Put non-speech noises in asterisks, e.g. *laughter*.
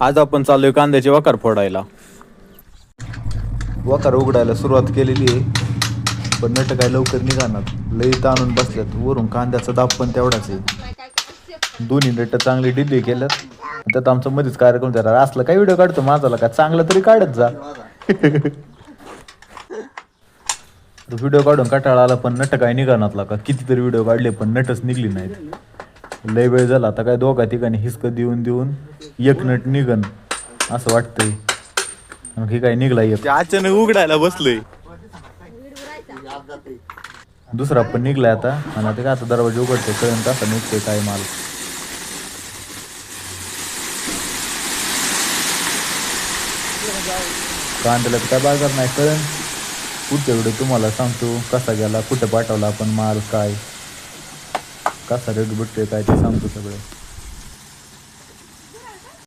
आज आपण चाललोय कांद्याचे वकार फोडायला. वकार उघडायला सुरुवात केलेली आहे. पण नट काय लवकर निघाणार. लई ताणून बसल्यात. वरून कांद्याचा दाब पण तेवढाच आहे. दोन्ही नट चांगली डिली केल्यात. त्यात आमचा मध्येच कार्यक्रम झाला. असला काय व्हिडिओ काढतो माझाला का? चांगला तरी काढत जा. *laughs* व्हिडिओ काढून कटाळा आला पण नट काय निघाणातला का? कितीतरी व्हिडिओ काढले पण नटच निघली नाहीत. लय वेळ झाला. आता काय दोघा ठिकाणी हिसक देऊन देऊन एक नट निघन असं वाटतंय. मग हे काय निघला एक. ते अचानक उघडायला बसलोय. दुसरा पण निघलाय आता. आणि आता काय आता दरवाजा उघडते कळून कसा निघते काय माल. कांद्याला काय बाजार नाही कळण पुढच्या व्हिडिओ तुम्हाला सांगतो कसा गेला कुठं पाठवला आपण माल काय. कसा रेट भेटतोय काय ते सांगतो सगळं.